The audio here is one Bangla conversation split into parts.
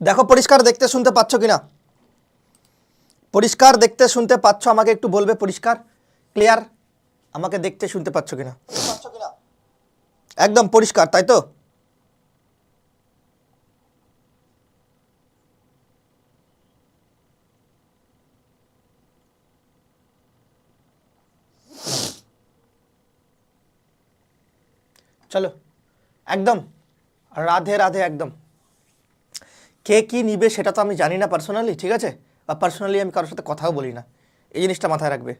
দেখো, পরিষ্কার দেখতে শুনতে পাচ্ছ কিনা? পরিষ্কার দেখতে শুনতে পাচ্ছ? আমাকে একটু বলবে পরিষ্কার? ক্লিয়ার আমাকে দেখতে শুনতে পাচ্ছ কিনা? একদম পরিষ্কার, তাই তো? চলো, একদম। রাধে রাধে, একদম। কে কী নিবে সেটা তো আমি জানি না পার্সোনালি ঠিক আছে? বা পার্সোনালি আমি কারোর সাথে কথাও বলি না। এই জিনিসটা মাথায় রাখবে।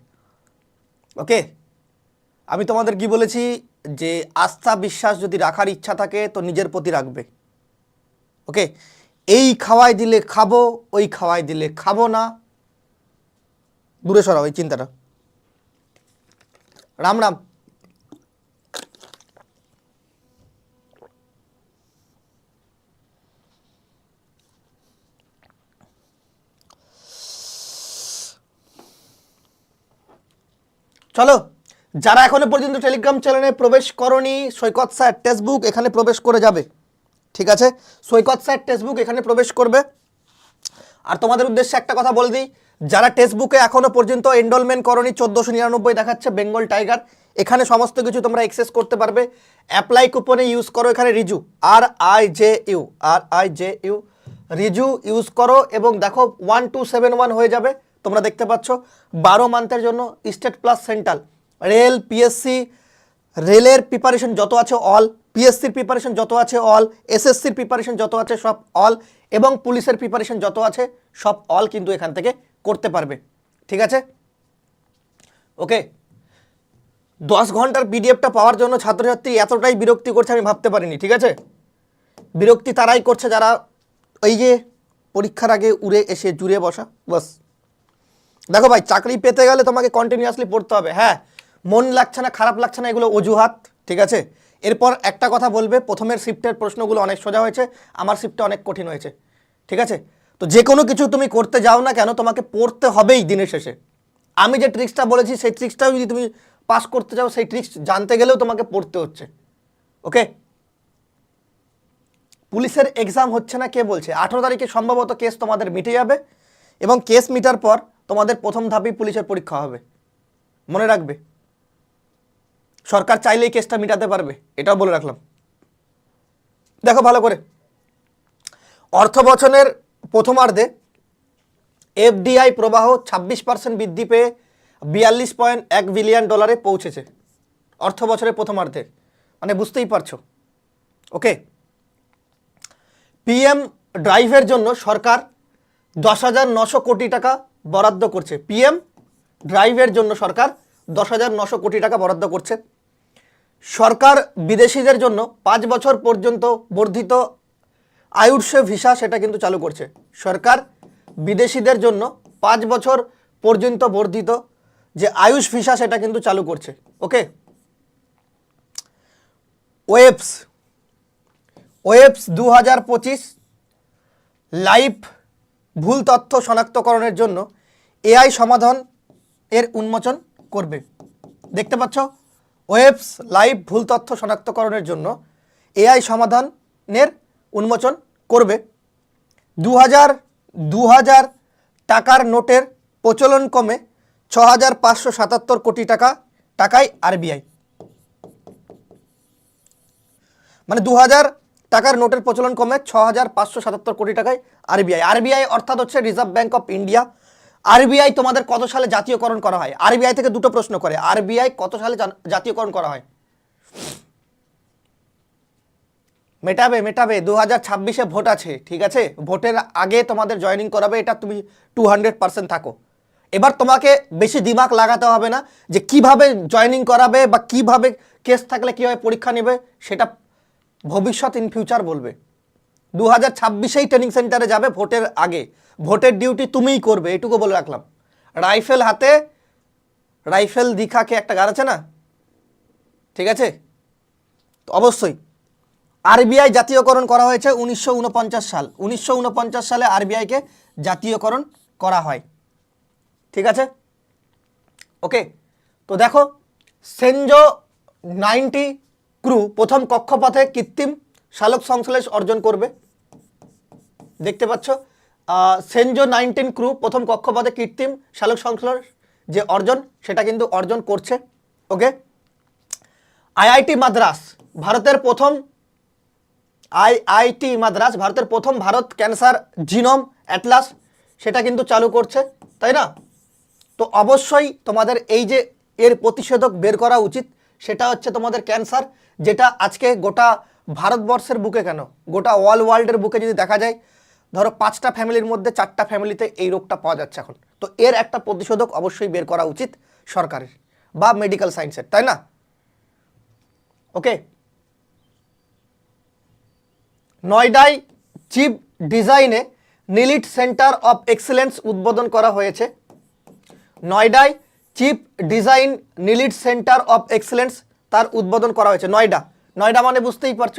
ওকে? আমি তোমাদের কি বলেছি? যে আস্থা, বিশ্বাস যদি রাখার ইচ্ছা থাকে, তো নিজের প্রতি রাখবে। ওকে? এই খাওয়াই দিলে খাব, ওই খাওয়াই দিলে খাব না। দূরে সরাও এই চিন্তাটা। রাম রাম। চলো, যারা এখনও পর্যন্ত টেলিগ্রাম চ্যানেলে প্রবেশ করনি, সৈকত স্যার টেক্সটবুক এখানে প্রবেশ করে যাবে। ঠিক আছে? সৈকত স্যার টেক্সটবুক এখানে প্রবেশ করবে। আর তোমাদের উদ্দেশ্যে একটা কথা বলে দিই, যারা টেক্সটবুকে এখনও পর্যন্ত এনরোলমেন্ট করনি, চোদ্দোশো নিরানব্বই দেখাচ্ছে বেঙ্গল টাইগার। এখানে সমস্ত কিছু তোমরা এক্সেস করতে পারবে। অ্যাপ্লাই কুপনে ইউজ করো এখানে Riju R I J U R I J U Riju use করো এবং দেখো ওয়ান টু সেভেন ওয়ান হয়ে যাবে। তোমরা দেখতে পাচ্ছ, বারো মান্থের জন্য state plus central rail PSC রেলের প্রিপারেশন যত আছে অল পিএসসির প্রিপারেশন যত আছে অল এসএসসির প্রিপারেশন যত আছে সব অল এবং পুলিশের প্রিপারেশন যত আছে সব অল কিন্তু এখান থেকে করতে পারবে। ঠিক আছে? ওকে? দশ ঘণ্টার পিডিএফটা পাওয়ার জন্য ছাত্রছাত্রী এতটাই বিরক্তি করছে আমি ভাবতে পারিনি, ঠিক আছে? বিরক্তি তারাই করছে যারা ওই যে পরীক্ষার আগে উড়ে এসে জুড়ে বসা, বাস। দেখো ভাই, চাকরি পেতে গেলে তোমাকে কন্টিনিউয়াসলি পড়তে হবে। হ্যাঁ মন লাগছে না, খারাপ লাগছে না, এগুলো অজুহাত, ঠিক আছে? এরপর একটা কথা বলবে, প্রথমের শিফটের প্রশ্নগুলো অনেক সোজা হয়েছে, আমার শিফটে অনেক কঠিন হয়েছে, ঠিক আছে? তো যে কোনো কিছু তুমি করতে যাও না কেন, তোমাকে পড়তে হবেই দিনের শেষে। আমি যে ট্রিক্সটা বলেছি, সেই ট্রিক্সটাও যদি তুমি পাস করতে যাও, সেই ট্রিক্স জানতে গেলেও তোমাকে পড়তে হচ্ছে ওকে পুলিশের এক্সাম হচ্ছে না, কে বলছে? আঠেরো তারিখে সম্ভবত কেস তোমাদের মিটে যাবে, এবং কেস মিটার পর তোমাদের প্রথম ধাপেই পুলিশের পরীক্ষা হবে। মনে রাখবে। সরকার চাইলেই কেসটা মিটাতে পারবে, এটাও বলে রাখলাম। দেখো ভালো করে। অর্থ বছরের প্রথমার্ধে এফডিআই প্রবাহ ছাব্বিশ পার্সেন্ট বৃদ্ধি পেয়ে বিয়াল্লিশ পয়েন্ট এক বিলিয়ন ডলারে পৌঁছেছে। অর্থ বছরের প্রথমার্ধে। মানে বুঝতেই পারছ। ওকে? পিএম ড্রাইভের জন্য সরকার দশ হাজার নশো কোটি টাকা বরাদ্দ করছে। পিএম ড্রাইভের জন্য সরকার দশ হাজার নশো কোটি টাকা বরাদ্দ করছে। সরকার বিদেশিদের জন্য পাঁচ বছর পর্যন্ত বর্ধিত আয়ুর্সে ভিসা সেটা কিন্তু চালু করছে। সরকার বিদেশিদের জন্য পাঁচ বছর পর্যন্ত বর্ধিত যে আয়ুষ ভিসা সেটা কিন্তু চালু করছে। ওকে ওয়েবস ওয়েবস দু হাজার পঁচিশ লাইভ ভুল তথ্য শনাক্তকরণের জন্য এআই সমাধান এর উন্মোচন করবে। দেখতে পাচ্ছ, ওয়েবস লাইভ ভুল তথ্য শনাক্তকরণের জন্য এআই সমাধানের উন্মোচন করবে। দু হাজার দু হাজার টাকার নোটের প্রচলন কমে ছ হাজার পাঁচশো সাতাত্তর কোটি টাকা টাকায় আরবিআই। মানে দু হাজার টাকার নোটের প্রচলন কমে ছ হাজার পাঁচশো সাতাত্তর কোটি টাকায় আরবিআই। আরবিআই অর্থাৎ হচ্ছে Reserve Bank of India RBI তোমাদের কত সালে জাতীয়করণ করা হয়? আরবিআই থেকে দুটো প্রশ্ন করে। আরবিআই কত সালে জাতীয়করণ করা হয়? মেটাবে মেটাবে দু হাজার ছাব্বিশে ভোট আছে, ঠিক আছে? ভোটের আগে তোমাদের জয়েনিং করাবে, এটা তুমি টু হান্ড্রেড পার্সেন্ট থাকো। এবার তোমাকে বেশি দিমাগ লাগাতে হবে না যে কীভাবে জয়েনিং করাবে বা কীভাবে কেস থাকলে কীভাবে পরীক্ষা নেবে, সেটা ভবিষ্যৎ ইন ফিউচার বলবে। দু হাজার ছাব্বিশেই ট্রেনিং সেন্টারে যাবে ভোটের আগে। ভোটের ডিউটি তুমিই করবে, এটুকু বলে রাখলাম। রাইফেল হাতে, রাইফেল দীঘাকে একটা গান আছে না? ঠিক আছে? অবশ্যই। আরবিআই জাতীয়করণ করা হয়েছে উনিশশো উনপঞ্চাশ সাল। উনিশশো সালে আরবিআইকে জাতীয়করণ করা হয়। ঠিক আছে? ওকে, তো দেখো, সেনজো নাইনটি ক্রু প্রথম কক্ষপথে কৃত্রিম সালোক সংশ্লেষ অর্জন করবে। দেখতে পাচ্ছ? সেনজো নাইনটিন ক্রু প্রথম কক্ষপথে কৃত্রিম শালক সংশ্লেষণ যে অর্জন, সেটা কিন্তু অর্জন করছে ওকে আইআইটি মাদ্রাস, ভারতের প্রথম আইআইটি মাদ্রাস, ভারতের প্রথম ভারত ক্যান্সার জিনোম অ্যাটলাস, সেটা কিন্তু চালু করছে, তাই না? তো অবশ্যই তোমাদের এই যে এর প্রতিষেধক বের করা উচিত, সেটা হচ্ছে তোমাদের ক্যান্সার, যেটা আজকে গোটা ভারতবর্ষের বুকে কেন? গোটা ওয়ার্ল্ড ওয়ার্ল্ডের বুকে যদি দেখা যায় ধরো পাঁচটা ফ্যামিলির মধ্যে চারটা ফ্যামিলিতে এই রোগটা পাওয়া যাচ্ছে এখন। তো এর একটা প্রতিষেধক অবশ্যই বের করা উচিত সরকারের বা মেডিকেল সায়েন্সের তাই না? ওকে নয়ডায় চিপ ডিজাইনে নিলিট সেন্টার অফ এক্সেলেন্স উদ্বোধন করা হয়েছে। নয়ডায় chip design NIELIT centre of excellence তার উদ্বোধন করা হয়েছে। নয়ডা। নয়ডা মানে বুঝতেই পারছ।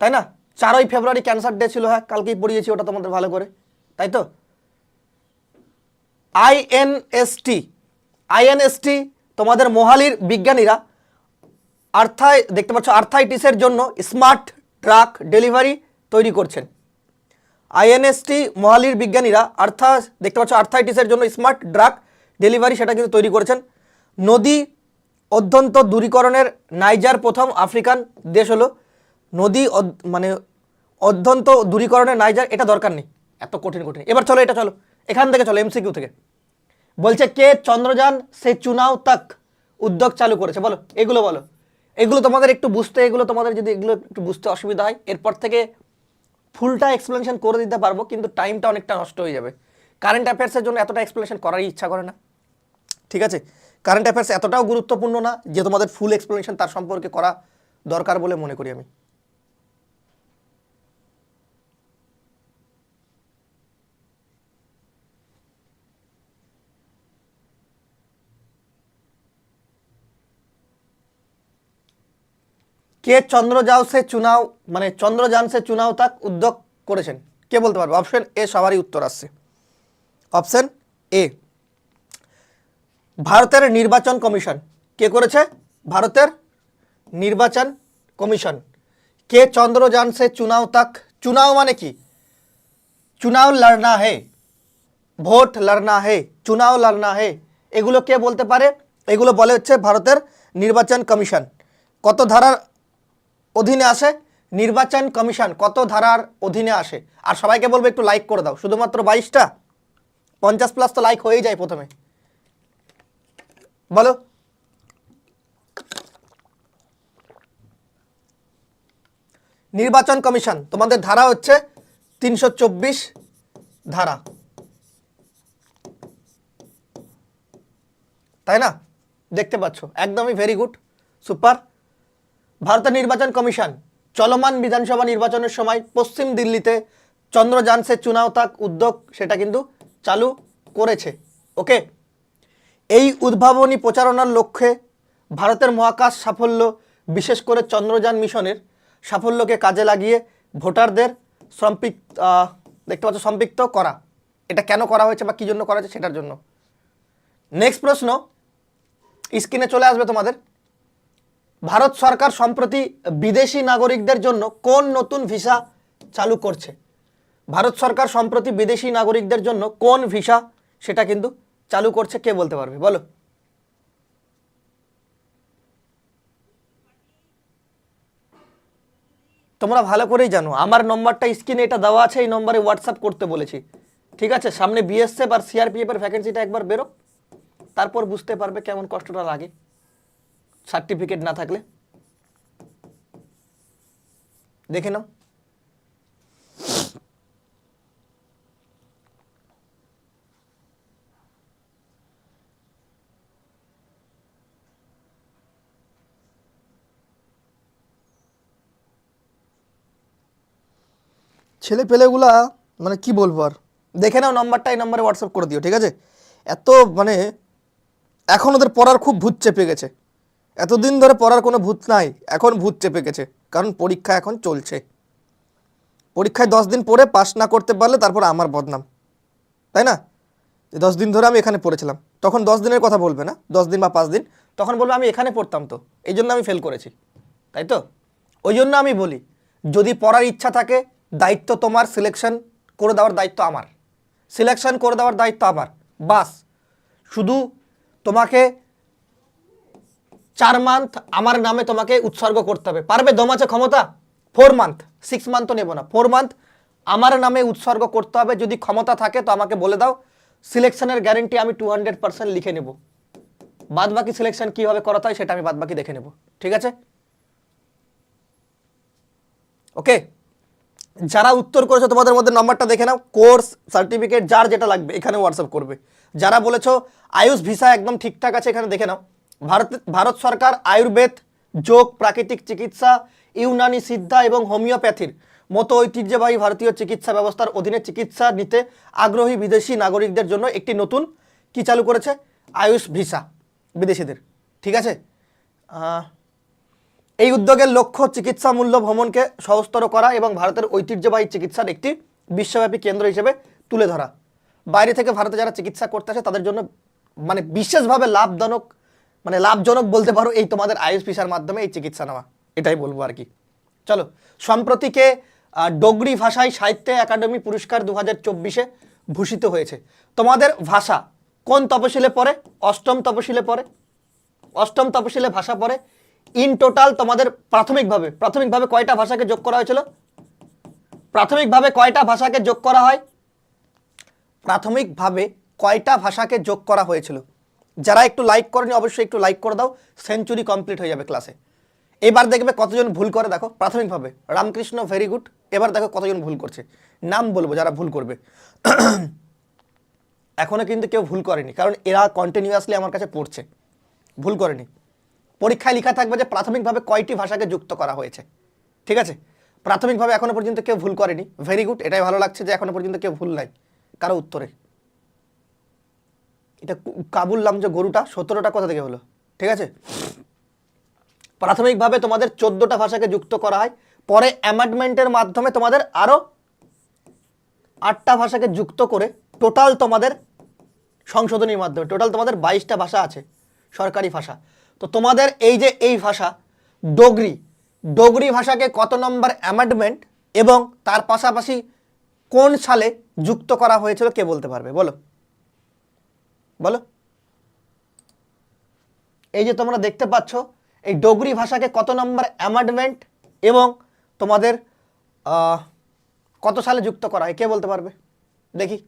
তাই না? চারই ফেব্রুয়ারি ক্যান্সার ডে ছিল হ্যাঁ কালকেই পড়িয়েছি ওটা তোমাদের ভালো করে, তাই তো? আইএনএসটি আইএনএসটি তোমাদের মোহালির বিজ্ঞানীরা আর্থাই, দেখতে পাচ্ছ, আর্থাইটিসের জন্য স্মার্ট ট্রাক ডেলিভারি তৈরি করছেন। আইএনএসটি মোহালির বিজ্ঞানীরা আর্থা, দেখতে পাচ্ছ, আর্থাইটিসের জন্য স্মার্ট ড্রাগ ডেলিভারি সেটা কিন্তু তৈরি করেছেন। নদী অধ্যন্ত দূরীকরণের নাইজার প্রথম আফ্রিকান দেশ হলো। নদী মানে অধ্যন্ত দূরীকরণের নাইজার এটা দরকার নেই। এত কঠিন কঠিন। এবার চলো, এটা চলো। এখান থেকে চলো এমসিকিউ থেকে। বলছে কে চন্দ্রযান, সে চুনাও তাক উদ্যোগ চালু করেছে। বলো, এগুলো বলো। এগুলো তোমাদের একটু বুঝতে, এগুলো তোমাদের যদি এগুলো একটু বুঝতে অসুবিধা হয়, এরপর থেকে ফুলটা এক্সপ্লেনেশন করে দিতে পারব, কিন্তু টাইমটা অনেকটা নষ্ট হয়ে যাবে। কারেন্ট অ্যাফেয়ার্সের জন্য এতটা এক্সপ্লেনেশন করারই ইচ্ছা করে না। ঠিক আছে? কারেন্ট অ্যাফেয়ার্স এতটাও গুরুত্বপূর্ণ না যে তোমাদের ফুল এক্সপ্লেনেশন তার সম্পর্কে করা দরকার বলে মনে করি আমি। কে চন্দ্রযাও সে চুনাও মানে চন্দ্রযান সে চুনাও তাক উদ্যোগ করেছেন? কে বলতে পারবে? অপশন এ সবারই উত্তর আসছে। অপশন এ, ভারতের নির্বাচন কমিশন। কে করেছে? ভারতের নির্বাচন কমিশন। কে চন্দ্রযান সে চুনাও তাক, চুনাও মানে কি? চুনাও লড়না হে, ভোট লড়না হে, চুনাও লড়না হে। এগুলো কে বলতে পারে? এগুলো বলে হচ্ছে ভারতের নির্বাচন কমিশন। কত ধারার অধীনে আসে নির্বাচন কমিশন, কত ধারার অধীনে আসে? আর সবাইকে বলব একটু লাইক করে দাও। শুধুমাত্র বাইশটা? পঞ্চাশ প্লাস তো লাইক হয়েই যায় প্রথমে। বলো। নির্বাচন কমিশন, তোমাদের ধারা হচ্ছে তিনশো চব্বিশ ধারা। তাই না? দেখতে পাচ্ছ? একদমই ভেরি গুড সুপার ভারতের নির্বাচন কমিশন চলমান বিধানসভা নির্বাচনের সময় পশ্চিম দিল্লিতে চন্দ্রযান সে চুনাও তাক উদ্যোগ সেটা কিন্তু চালু করেছে। ওকে? এই উদ্ভাবনী প্রচারণার লক্ষ্যে ভারতের মহাকাশ সাফল্য, বিশেষ করে চন্দ্রযান মিশনের সাফল্যকে কাজে লাগিয়ে ভোটারদের সম্পৃক্ত দেখতে পাচ্ছ, সম্পৃক্ত করা। এটা কেন করা হয়েছে বা কী জন্য করা হয়েছে সেটার জন্য। নেক্সট প্রশ্ন, স্ক্রিনে চলে আসবে তোমাদের। ভারত সরকার সম্প্রতি বিদেশি নাগরিকদের জন্য কোন নতুন ভিসা চালু করছে? ভারত সরকার সম্প্রতি বিদেশি নাগরিকদের জন্য কোন ভিসা সেটা কিন্তু চালু করছে কে বলতে পারবে? বলো। তোমরা ভালো করেই জানো, আমার নম্বরটা স্ক্রিনে এটা দেওয়া আছে, এই নম্বরে হোয়াটসঅ্যাপ করতে বলেছি। ঠিক আছে? সামনে বিএসএফ আর সিআরপিএফ এর ভ্যাকেন্সিটা একবার বেরো, তারপর বুঝতে পারবে কেমন কষ্টটা লাগে। সার্টিফিকেট না থাকলে? দেখে নাও। ছেলে পেলেগুলা মানে কি বলব আর? দেখে নাও নাম্বারটা এই নাম্বারে হোয়াটসঅ্যাপ করে দিও ঠিক আছে? এত মানে এখন ওদের পড়ার খুব ভূত চেপে গেছে। এতদিন ধরে পড়ার কোনো ভূত নাই, এখন ভূত চেপে গেছে, কারণ পরীক্ষা এখন চলছে। পরীক্ষায় দশ দিন পড়ে পাস না করতে পারলে তারপর আমার বদনাম, তাই না? যে দশ দিন ধরে আমি এখানে পড়েছিলাম, তখন দশ দিনের কথা বলবে না, দশ দিন বা পাঁচ দিন, তখন বলবে আমি এখানে পড়তাম তো, এই জন্য আমি ফেল করেছি, তাই তো? ওই জন্য আমি বলি, যদি পড়ার ইচ্ছা থাকে, দায়িত্ব তোমার সিলেকশন করে দেওয়ার দায়িত্ব আমার। সিলেকশন করে দেওয়ার দায়িত্ব আমার, বাস। শুধু তোমাকে চার মান্থ আমার নামে তোমাকে উৎসর্গ করতে হবে। পারবে? দম আছে? ক্ষমতা? ফোর মান্থ সিক্স মান্থ তো নেব না। ফোর মান্থ আমার নামে উৎসর্গ করতে হবে। যদি ক্ষমতা থাকে, তো আমাকে বলে দাও। সিলেকশনের গ্যারেন্টি আমি টু হান্ড্রেড পার্সেন্ট লিখে নেব। বাদ বাকি সিলেকশন কীভাবে করাতে হয় সেটা আমি বাদ বাকি দেখে নেব। ঠিক আছে? ওকে যারা উত্তর করেছ, তোমাদের মধ্যে নাম্বারটা দেখে নাও। কোর্স সার্টিফিকেট যার যেটা লাগবে, এখানে হোয়াটসঅ্যাপ করবে। যারা বলেছ, আয়ুষ ভিসা একদম ঠিকঠাক আছে, এখানে দেখে নাও। ভারত ভারত সরকার আয়ুর্বেদ, যোগ, প্রাকৃতিক চিকিৎসা, ইউনানি সিদ্ধা এবং হোমিওপ্যাথির মতো ঐতিহ্যবাহী ভারতীয় চিকিৎসা ব্যবস্থার অধীনে চিকিৎসা নিতে আগ্রহী বিদেশি নাগরিকদের জন্য একটি নতুন কি চালু করেছে? আয়ুষ ভিসা, বিদেশিদের। ঠিক আছে? এই উদ্যোগের লক্ষ্য চিকিৎসা মূল্য ভ্রমণকে সহজতর করা এবং ভারতের ঐতিহ্যবাহী চিকিৎসার একটি বিশ্বব্যাপী কেন্দ্র হিসেবে তুলে ধরা। বাইরে থেকে ভারতে যারা চিকিৎসা করতে আসে, তাদের জন্য মানে বিশেষভাবে লাভজনক মানে লাভজনক বলতে পারো, এই তোমাদের আয়ুষ ভিসার মাধ্যমে এই চিকিৎসা নেওয়া। এটাই বলব আর কি। চলো, সম্প্রতিকে ডোগরি ভাষায় সাহিত্য একাডেমি পুরস্কার দু হাজার চব্বিশে ভূষিত হয়েছে। তোমাদের ভাষা কোন তপশিলে পড়ে? অষ্টম তপশিলে পড়ে? অষ্টম তপশিলে ভাষা পড়ে? ইন টোটাল তোমাদের প্রাথমিকভাবে প্রাথমিকভাবে কয়টা ভাষাকে যোগ করা হয়েছিল? প্রাথমিকভাবে কয়টা ভাষাকে যোগ করা হয়? প্রাথমিকভাবে কয়টা ভাষাকে যোগ করা হয়েছিল? যারা একটু লাইক করেনি, অবশ্যই একটু লাইক করে দাও। সেঞ্চুরি কমপ্লিট হয়ে যাবে ক্লাসে এবার দেখবে কতজন ভুল করে, দেখো, প্রাথমিকভাবে। রামকৃষ্ণ ভেরি গুড এবার দেখো কতজন ভুল করছে। নাম বলব যারা ভুল করবে। এখনও কিন্তু কেউ ভুল করেনি, কারণ এরা কন্টিনিউয়াসলি আমার কাছে পড়ছে। ভুল করেনি। পরীক্ষায় লেখা থাকবে যে প্রাথমিকভাবে কয়টি ভাষাকে যুক্ত করা হয়েছে। ঠিক আছে? প্রাথমিকভাবে এখনও পর্যন্ত কেউ ভুল করেনি। ভেরি গুড এটাই ভালো লাগছে যে এখনও পর্যন্ত কেউ ভুল নাই। কারও উত্তরে। এটা কাবুললাম যে গরুটা, সতেরোটা কোথা থেকে হলো? ঠিক আছে? প্রাথমিকভাবে তোমাদের চোদ্দোটা ভাষাকে যুক্ত করা হয়। পরে অ্যামেন্ডমেন্টের মাধ্যমে তোমাদের আরও আটটা ভাষাকে যুক্ত করে টোটাল তোমাদের সংশোধনীর মাধ্যমে টোটাল তোমাদের বাইশটা ভাষা আছে, সরকারি ভাষা। তো তোমাদের এই যে এই ভাষা, ডোগরি ডোগরি ভাষাকে কত নম্বর অ্যামেন্ডমেন্ট এবং তার পাশাপাশি কোন সালে যুক্ত করা হয়েছিল কে বলতে পারবে? বলো। বলো। এই যে তোমরা দেখতে পাচ্ছ, এই ডোগরি ভাষাকে কত নম্বর অ্যামেন্ডমেন্ট এবং তোমাদের কত সালে যুক্ত করা হয় কে বলতে পারবে? দেখি।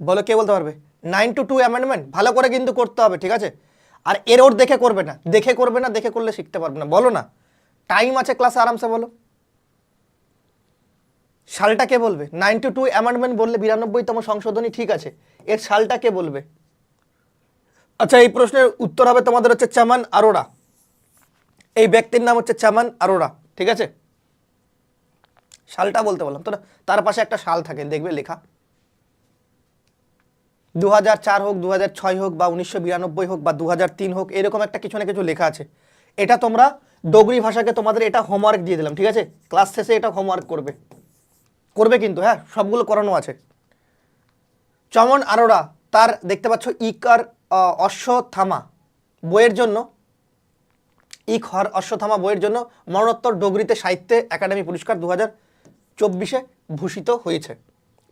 বলো, কে বলতে পারবে? নাইন টু টু অ্যামেন্ডমেন্ট ভালো করে কিন্তু করতে হবে, ঠিক আছে? আর এরোর দেখে করবে না, দেখে করবে না, দেখে করলে শিখতে পারবে না, বলো না। টাইম আছে ক্লাসে আরামসে বলো। সালটা কে বলবে? নাইন টু অ্যামেন্ডমেন্ট বললে বিরানব্বইতম সংশোধনী ঠিক আছে। এর সালটা কে বলবে? আচ্ছা এই প্রশ্নের উত্তর হবে তোমাদের হচ্ছে চামান আরোরা। এই ব্যক্তির নাম হচ্ছে চামান আরোরা, ঠিক আছে? সালটা বলতে বললাম। তো তার পাশে একটা সাল থাকে, দেখবে লেখা। দু হোক দু হোক, বা উনিশশো বিরানব্বই হোক, বা দু হোক, এরকম একটা কিছু না কিছু লেখা আছে। এটা তোমরা ডোগরি ভাষাকে তোমাদের এটা হোমওয়ার্ক দিয়ে দিলাম, ঠিক আছে? ক্লাস শেষে এটা হোমওয়ার্ক করবে। করবে কিন্তু হ্যাঁ সবগুলো করানো আছে। চমন আরোরা তার দেখতে পাচ্ছ ইকার আহ, অশ্বত্থামা বইয়ের জন্য। ইক হর অশ্বত্থামা বইয়ের জন্য মরণোত্তর ডোগরিতে সাহিত্যে একাডেমি পুরস্কার দু হাজার চব্বিশে ভূষিত হয়েছে।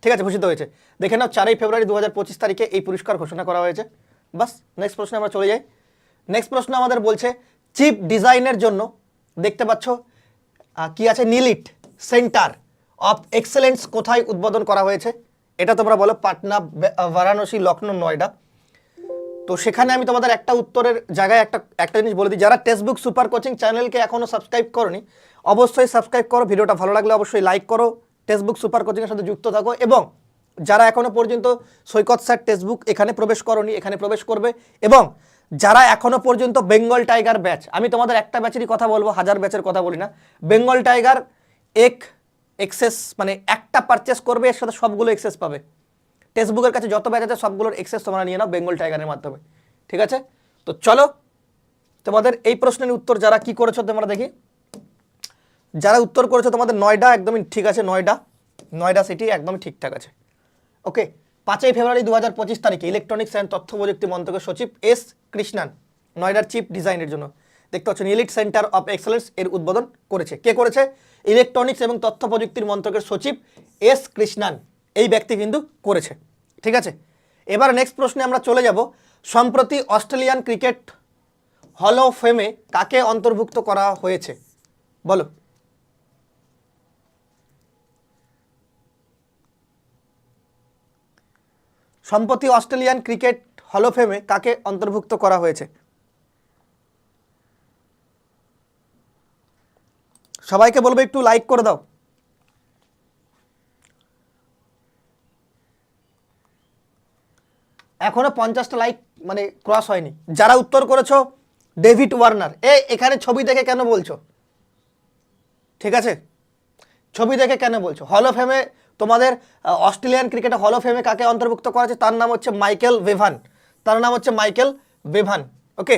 ঠিক আছে ভূষিত হয়েছে। দেখে নাও চারই ফেব্রুয়ারি দু হাজার পঁচিশ তারিখে এই পুরস্কার ঘোষণা করা হয়েছে। বাস নেক্সট প্রশ্নে আমরা চলে যাই। নেক্সট প্রশ্ন আমাদের বলছে চিপ ডিজাইনের জন্য দেখতে পাচ্ছ কি আছে? নিলিট সেন্টার। অফ এক্সেলেন্স কোথায় উদ্বোধন করা হয়েছে? এটা তোমরা বলো, পাটনা বারাণসী লখনৌ নয়ডা। তো সেখানে আমি তোমাদের একটা উত্তরের জায়গায় একটা একটা জিনিস বলে দিই। যারা টেক্সটবুক সুপার কোচিং চ্যানেলকে এখনও সাবস্ক্রাইব করনি, অবশ্যই সাবস্ক্রাইব করো, ভিডিওটা ভালো লাগলে অবশ্যই লাইক করো, টেক্সটবুক সুপার কোচিংয়ের সাথে যুক্ত থাকো এবং যারা এখনও পর্যন্ত সৈকত স্যার টেক্সটবুক এখানে প্রবেশ করনি, এখানে প্রবেশ করবে এবং যারা এখনও পর্যন্ত বেঙ্গল টাইগার ব্যাচ, আমি তোমাদের একটা ব্যাচেরই কথা বলব, হাজার ব্যাচের কথা বলি না, বেঙ্গল টাইগার এক এক্সেস মানে একটা পারচেস করবে, এর সাথে সবগুলো এক্সেস পাবে। টেক্সটবুকের কাছে যত ব্যাচ আছে, সবগুলোর এক্সেস তোমরা নিয়ে নাও বেঙ্গল টাইগারের মাধ্যমে। ঠিক আছে? তো চলো, তোমাদের এই প্রশ্নের উত্তর যারা কি করেছ তোমরা দেখি। যারা উত্তর করেছ তোমাদের নয়ডা একদমই ঠিক আছে, নয়ডা। নয়ডা সিটি একদমই ঠিকঠাক আছে। ওকে পাঁচই ফেব্রুয়ারি দু হাজার পঁচিশ তারিখে ইলেকট্রনিক্স অ্যান্ড তথ্য প্রযুক্তি মন্ত্রকের সচিব এস কৃষ্ণান, নয়ডার চিফ ডিজাইনের জন্য। দেখতে পাচ্ছেন ইলিট সেন্টার অফ এক্সেলেন্স এর উদ্বোধন করেছে। কে করেছে? ইলেকট্রনিক্স এবং তথ্য প্রযুক্তির মন্ত্রকের সচিব এস কৃষ্ণান এই ব্যক্তি কিন্তু করেছে। ঠিক আছে? এবার নেক্সট প্রশ্নে আমরা চলে যাব। সম্প্রতি অস্ট্রেলিয়ান ক্রিকেট হল অফ ফেমে কাকে অন্তর্ভুক্ত করা হয়েছে? বলো। সম্প্রতি অস্ট্রেলিয়ান ক্রিকেট হল অফ ফেমে কাকে অন্তর্ভুক্ত করা হয়েছে? সবাইকে বলব একটু লাইক করে দাও। এখনও পঞ্চাশটা লাইক মানে ক্রস হয়নি। যারা উত্তর করেছ ডেভিড ওয়ার্নার এ, এখানে ছবি দেখে কেন বলছো? ঠিক আছে? ছবি দেখে কেন বলছো? হল অফ ফেমে তোমাদের অস্ট্রেলিয়ান ক্রিকেটে হল অফ ফেমে কাকে অন্তর্ভুক্ত করা আছে তার নাম হচ্ছে মাইকেল বেভান তার নাম হচ্ছে Michael Bevan okay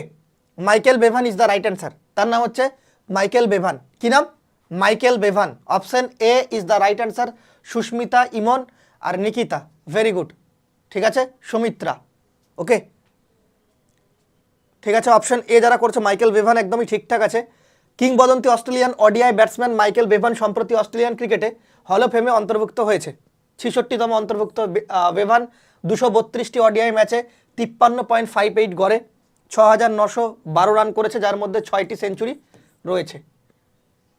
Michael Bevan is the right answer তার নাম হচ্ছে মাইকেল বেভান কি নাম? Michael Bevan, option A is the right answer Sushmita Imon R Nikita. Very good ঠিক আছে? সুমিত্রা। ওকে ঠিক আছে? অপশন এ যারা করছে, মাইকেল বেভান একদমই ঠিকঠাক আছে। কিংবদন্তি Australian ODI batsman Michael Bevan সম্প্রতি অস্ট্রেলিয়ান ক্রিকেটে হল ফেমে অন্তর্ভুক্ত হয়েছে। ছেষট্টিতম অন্তর্ভুক্ত বেভান দুশো বত্রিশটি অডিআই ম্যাচে তিপ্পান্ন পয়েন্ট ফাইভ এইট গড়ে ছ হাজার নশো বারো রান করেছে, যার মধ্যে ছয়টি সেঞ্চুরি রয়েছে।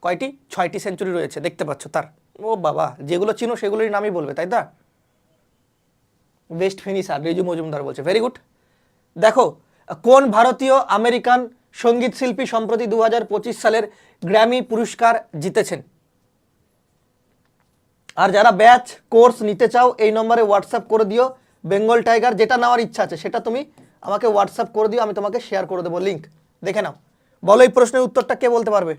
কয়টি? ছয়টি সেঞ্চুরি রয়েছে, দেখতে পাচ্ছ তার। ও বাবা, যেগুলো চিনো সেগুলোর নামই বলবে, তাই না বেস্ট ফিনিশার রেজু মজুমদার বলছে ভেরি গুড দেখো, কোন ভারতীয় আমেরিকান সংগীত শিল্পী সম্প্রতি দু হাজার পঁচিশ সালের গ্র্যামি পুরস্কার জিতেছেন? আর যারা ব্যাচ, কোর্স নিতে চাও, এই নম্বরে হোয়াটসঅ্যাপ করে দিও, বেঙ্গল টাইগার যেটা নেওয়ার ইচ্ছা আছে, সেটা তুমি আমাকে হোয়াটসঅ্যাপ করে দিও, আমি তোমাকে শেয়ার করে দেবো লিঙ্ক দেখে নাও। বলো এই প্রশ্নের উত্তরটা কে বলতে পারবে?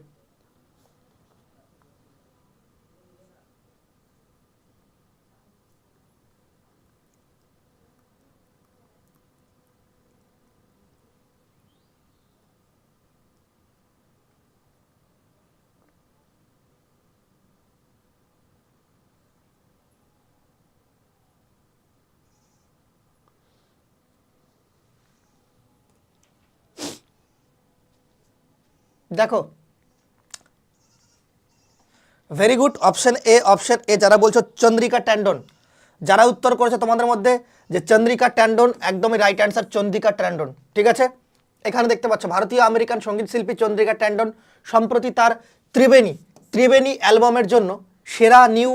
দেখো very good option A option A যারা বলছো চন্দ্রিকা ট্যান্ডন, যারা উত্তর করেছে তোমাদের মধ্যে যে চন্দ্রিকা ট্যান্ডন একদমই রাইট অ্যান্সার চন্দ্রিকা ট্যান্ডন, ঠিক আছে? এখানে দেখতে পাচ্ছ ভারতীয় আমেরিকান সংগীত শিল্পী চন্দ্রিকা ট্যান্ডন সম্প্রতি তার ত্রিবেণী ত্রিবেণী অ্যালবামের জন্য সেরা নিউ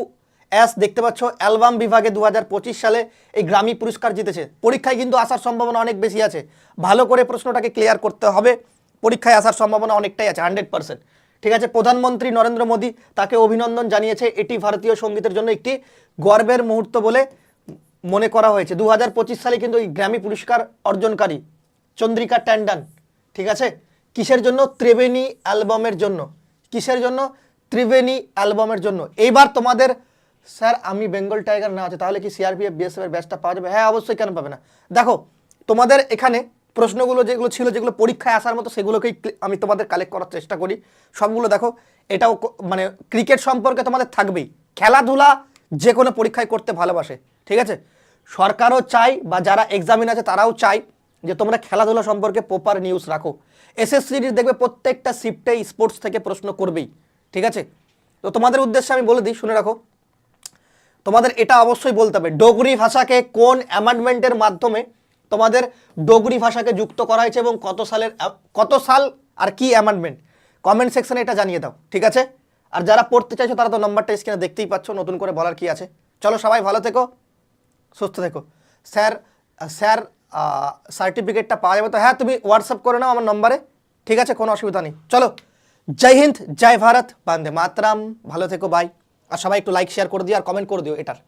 অ্যাস দেখতে পাচ্ছ, অ্যালবাম বিভাগে দু হাজার পঁচিশ সালে এই গ্রামী পুরস্কার জিতেছে। পরীক্ষায় কিন্তু আসার সম্ভাবনা অনেক বেশি আছে। ভালো করে প্রশ্নটাকে ক্লিয়ার করতে হবে। পরীক্ষায় আসার সম্ভাবনা অনেকটাই আছে হান্ড্রেড পার্সেন্ট ঠিক আছে, প্রধানমন্ত্রী নরেন্দ্র মোদী তাকে অভিনন্দন জানিয়েছে, এটি ভারতীয় সঙ্গীতের জন্য একটি গর্বের মুহূর্ত বলে মনে করা হয়েছে। দু হাজার পঁচিশ সালে কিন্তু এই গ্র্যামি পুরস্কার অর্জনকারী চন্দ্রিকা ট্যান্ডান, ঠিক আছে? কিসের জন্য? ত্রিবেণী অ্যালবামের জন্য। কিসের জন্য? ত্রিবেণী অ্যালবামের জন্য। এইবার তোমাদের, স্যার, আমি বেঙ্গল টাইগার না আছে, তাহলে কি সিআরপিএফ বিএসএফ এর ব্যাচটা পাওয়া যাবে? হ্যাঁ অবশ্যই কেন পাবে না? দেখো, তোমাদের এখানে প্রশ্নগুলো যেগুলো ছিল, যেগুলো পরীক্ষায় আসার মতো সেগুলোকেই আমি তোমাদের কালেক্ট করার চেষ্টা করি। সবগুলো দেখো, এটাও মানে ক্রিকেট সম্পর্কে তোমাদের থাকবেই। খেলাধুলা যে কোনো পরীক্ষায় করতে ভালোবাসে, ঠিক আছে? সরকারও চাই বা যারা এক্সামিন আছে তারাও চাই যে তোমরা খেলাধুলা সম্পর্কে প্রপার নিউজ রাখো। এসএসসির দেখবে প্রত্যেকটা শিফটে স্পোর্টস থেকে প্রশ্ন করবেই, ঠিক আছে? তো তোমাদের উদ্দেশ্যে আমি বলে দিই, শুনে রাখো। তোমাদের এটা অবশ্যই বলতে হবে, ডোগরি ভাষাকে কোন অ্যামেন্ডমেন্টের মাধ্যমে তোমাদের ডোগরি ভাষাকে যুক্ত করা হয়েছে এবং কত সালের কত সাল আর কি অ্যামেন্ডমেন্ট কমেন্ট সেকশনে এটা জানিয়ে দাও, ঠিক আছে? আর যারা পড়তে চাইছো, তারা তো নম্বরটা স্ক্রিনে দেখতেই পাচ্ছ, নতুন করে বলার কি আছে? চলো সবাই ভালো থেকো, সুস্থ থেকো। স্যার স্যার সার্টিফিকেটটা পাওয়া যাবে তো? হ্যাঁ তুমি হোয়াটসঅ্যাপ করে নাও আমার নম্বরে ঠিক আছে? কোনো অসুবিধা নেই। চলো, জয় হিন্দ, জয় ভারত, বান্দে মাতরাম, ভালো থেকো বাই আর সবাই একটু লাইক শেয়ার করে দিও আর কমেন্ট করে দিও এটার।